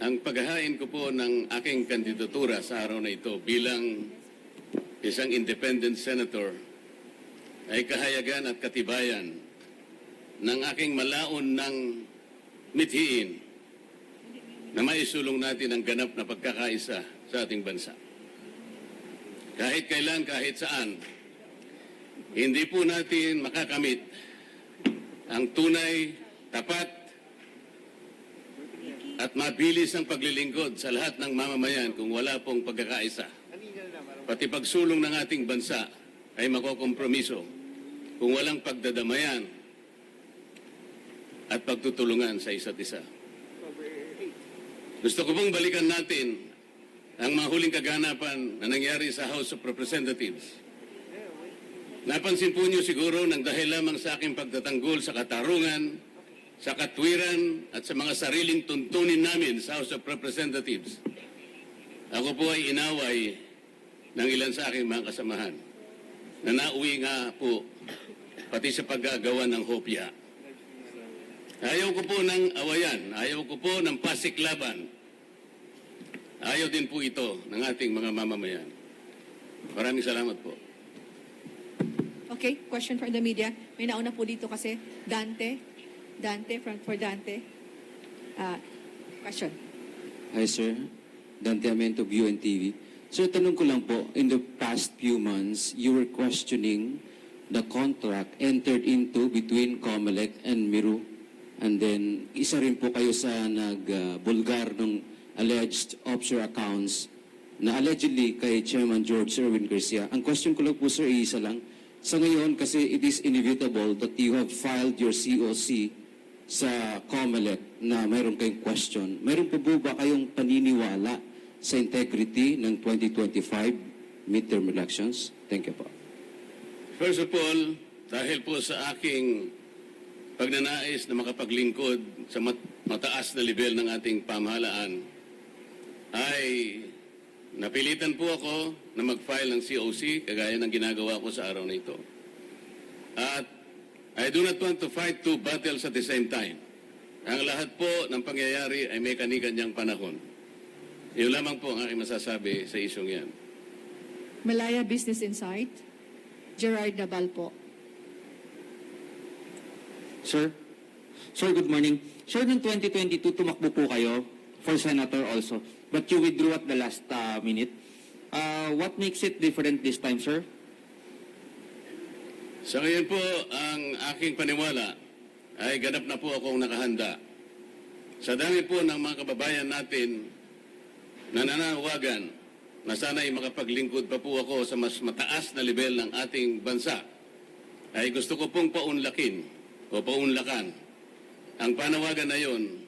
ang paghahain ko po ng aking kandidatura sa araw na ito bilang isang independent senator ay kahayagan at katibayan ng aking malaon ng mithiin na maisulong natin ang ganap na pagkakaisa sa ating bansa. Kahit kailan, kahit saan, hindi po natin makakamit ang tunay, tapat, at mabilis ang paglilingkod sa lahat ng mamamayan kung wala pong pagkakaisa. Pati pagsulong ng ating bansa ay makokompromiso kung walang pagdadamayan at pagtutulungan sa isa't isa. Gusto ko pong balikan natin ang mga huling kaganapan na nangyari sa House of Representatives. Napansin po niyo siguro nang dahil lamang sa aking pagtatanggol sa katarungan, sa katwiran at sa mga sariling tuntunin namin sa House of Representatives. Ako po ay inaway ng ilan sa aking mga kasamahan na nauwi nga po pati sa paggagawa ng hopya. Ayaw ko po ng awayan, ayaw ko po ng pasiklaban. Ayaw din po ito ng ating mga mamamayan. Maraming salamat po. Okay, question from the media. May nauna po dito kasi Dante. Dante, from, for Dante. Uh, question. Hi, sir. Dante Amento, UNTV. Sir, tanong ko lang po, in the past few months, you were questioning the contract entered into between Comelec and Miru. And then, isa rin po kayo sa nag-bulgar ng alleged offshore accounts na allegedly kay Chairman George Erwin Garcia. Ang question ko lang po, sir, isa lang. Sa ngayon, kasi it is inevitable that you have filed your COC sa COMELEC na mayroon kayong question. Mayroon po ba kayong paniniwala sa integrity ng 2025 midterm elections? Thank you po. First of all, dahil po sa aking pagnanais na makapaglingkod sa mat- mataas na level ng ating pamahalaan, ay napilitan po ako na mag-file ng COC, kagaya ng ginagawa ko sa araw na ito. At I do not want to fight two battles at the same time. Ang lahat po ng pangyayari ay may kanigang panahon. Yun lamang po ang aking masasabi sa isyong yan. Malaya Business Insight. Gerard Nabal po. Sir? Sir, good morning. Sir, noong 2022, tumakbo po kayo for senator also, but you withdrew at the last uh, minute. Uh, what makes it different this time, sir? Sa ngayon po, ang aking paniwala ay ganap na po akong nakahanda. Sa dami po ng mga kababayan natin na nananawagan na sana ay makapaglingkod pa po ako sa mas mataas na level ng ating bansa, ay gusto ko pong paunlakin o paunlakan ang panawagan na yon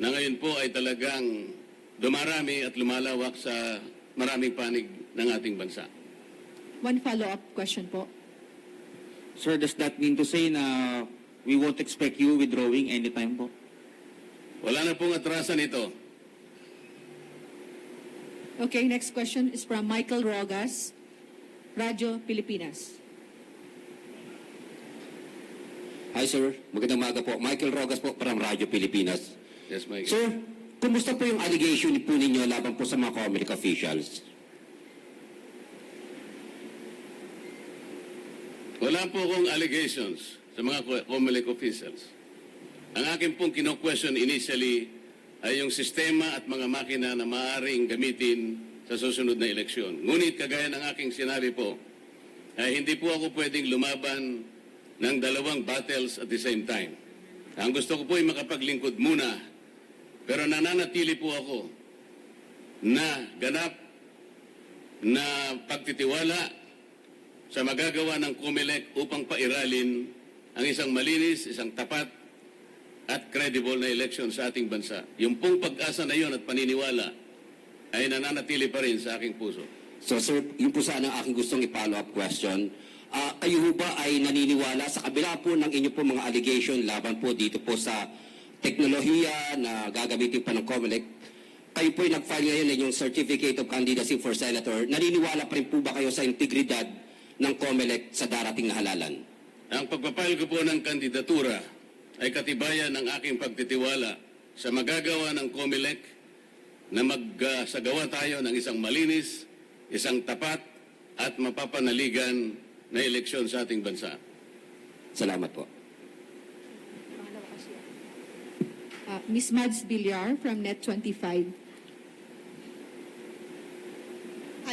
na ngayon po ay talagang dumarami at lumalawak sa maraming panig ng ating bansa. One follow-up question po. Sir, does that mean to say na we won't expect you withdrawing anytime po? Wala na pong atrasan ito. Okay, next question is from Michael Rogas, Radyo Pilipinas. Hi sir, magandang umaga po. Michael Rogas po from Radyo Pilipinas. Yes, Mike. Sir, kumusta po yung allegation po ninyo laban po sa mga Comelec officials? Wala po akong allegations sa mga co- COMELEC officials. Ang akin pong kino-question initially ay yung sistema at mga makina na maaaring gamitin sa susunod na eleksyon. Ngunit kagaya ng aking sinabi po, ay hindi po ako pwedeng lumaban ng dalawang battles at the same time. Ang gusto ko po ay makapaglingkod muna, pero nananatili po ako na ganap na pagtitiwala sa magagawa ng COMELEC upang pairalin ang isang malinis, isang tapat at credible na election sa ating bansa. Yung pong pag-asa na yon at paniniwala ay nananatili pa rin sa aking puso. So sir, yun po sana ang aking gustong i-follow up question. Ah, kayo ba ay naniniwala sa kabila po ng inyo po mga allegation laban po dito po sa teknolohiya na gagamitin pa ng COMELEC? Kayo po ay nag-file ngayon ng inyong Certificate of Candidacy for Senator. Naniniwala pa rin po ba kayo sa integridad ng COMELEC sa darating na halalan? Ang pagpapile ko po ng kandidatura ay katibayan ng aking pagtitiwala sa magagawa ng COMELEC na magsagawa tayo ng isang malinis, isang tapat at mapapanaligan na eleksyon sa ating bansa. Salamat po. Uh, Ms. Mads Villar from Net25.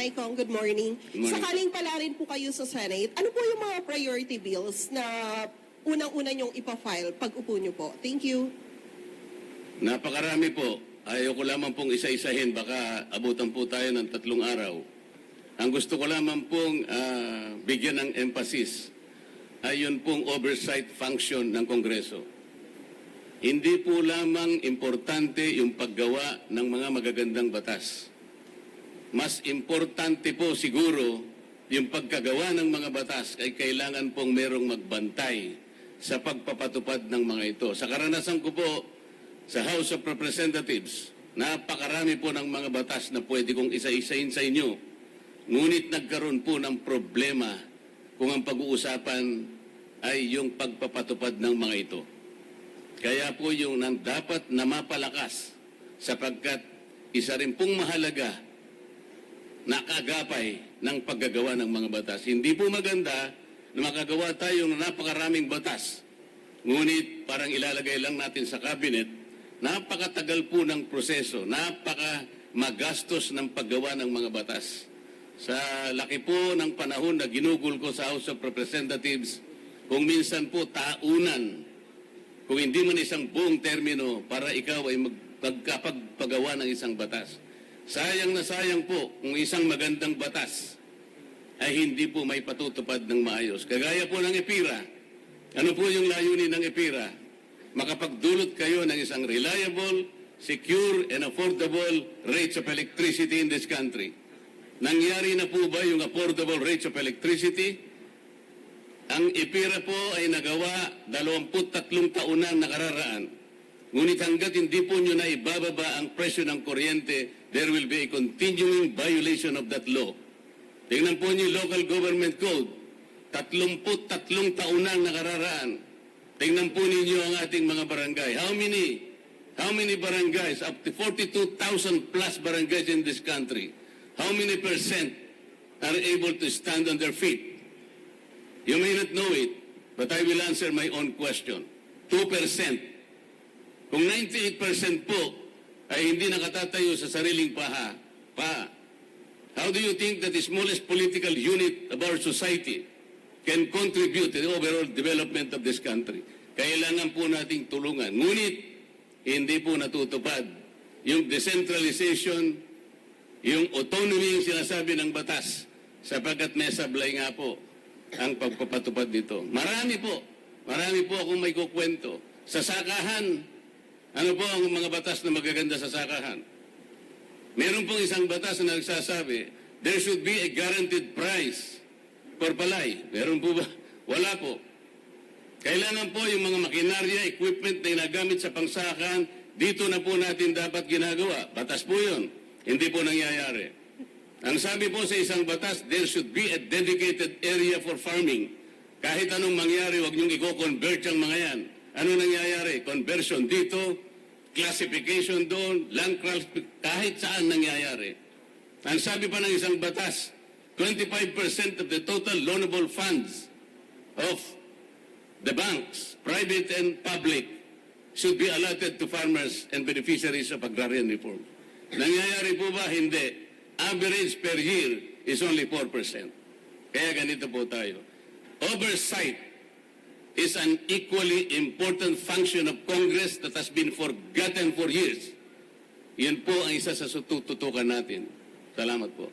Hi, Kong. Good morning. Good morning. Sakaling pala rin po kayo sa Senate, ano po yung mga priority bills na unang-una nyong ipafile pag upo nyo po? Thank you. Napakarami po. Ayaw ko lamang pong isa-isahin. Baka abutan po tayo ng tatlong araw. Ang gusto ko lamang pong ah, bigyan ng emphasis ay yun pong oversight function ng Kongreso. Hindi po lamang importante yung paggawa ng mga magagandang batas. Mas importante po siguro yung pagkagawa ng mga batas ay kailangan pong merong magbantay sa pagpapatupad ng mga ito. Sa karanasan ko po sa House of Representatives, napakarami po ng mga batas na pwede kong isa-isahin sa inyo. Ngunit nagkaroon po ng problema kung ang pag-uusapan ay yung pagpapatupad ng mga ito. Kaya po yung dapat na mapalakas sapagkat isa rin pong mahalaga na kagapay ng paggagawa ng mga batas. Hindi po maganda na makagawa tayo ng napakaraming batas. Ngunit parang ilalagay lang natin sa cabinet, napakatagal po ng proseso, napaka magastos ng paggawa ng mga batas. Sa laki po ng panahon na ginugol ko sa House of Representatives, kung minsan po taunan kung hindi man isang buong termino para ikaw ay mag- magkapagpagawa ng isang batas. Sayang na sayang po kung isang magandang batas ay hindi po may patutupad ng maayos. Kagaya po ng EPIRA. Ano po yung layunin ng EPIRA? Makapagdulot kayo ng isang reliable, secure, and affordable rates of electricity in this country. Nangyari na po ba yung affordable rates of electricity? Ang IPIRA po ay nagawa 23 taon na nakararaan. Ngunit hanggat hindi po nyo na ibababa ang presyo ng kuryente, there will be a continuing violation of that law. Tingnan po niyo local government code. 33 taon na nakararaan. Tingnan po ninyo ang ating mga barangay. How many how many barangays, up to 42,000 plus barangays in this country, how many percent are able to stand on their feet? You may not know it, but I will answer my own question. 2%. Kung 98% po ay hindi nakatatayo sa sariling paha, pa, how do you think that the smallest political unit of our society can contribute to the overall development of this country? Kailangan po nating tulungan. Ngunit, hindi po natutupad yung decentralization, yung autonomy yung sinasabi ng batas, sapagkat may sablay nga po ang pagpapatupad nito. Marami po. Marami po akong may kukwento. Sa sakahan, ano po ang mga batas na magaganda sa sakahan? Meron pong isang batas na nagsasabi, there should be a guaranteed price for palay. Meron po ba? Wala po. Kailangan po yung mga makinarya, equipment na ginagamit sa pangsakahan, dito na po natin dapat ginagawa. Batas po yun. Hindi po nangyayari. Ang sabi po sa isang batas, there should be a dedicated area for farming. Kahit anong mangyari, huwag niyong i-convert yung mga yan. Ano nangyayari? Conversion dito, classification doon, land kahit saan nangyayari. Ang sabi pa ng isang batas, 25% of the total loanable funds of the banks, private and public, should be allotted to farmers and beneficiaries of agrarian reform. Nangyayari po ba? Hindi. Average per year is only 4%. Kaya ganito po tayo. Oversight is an equally important function of Congress that has been forgotten for years. Yan po ang isa sa tututukan natin. Salamat po.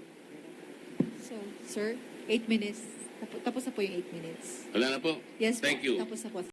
So, sir, eight minutes. Tapos, tapos na po yung eight minutes. Wala na po? Yes po, Thank you. Tapos na po.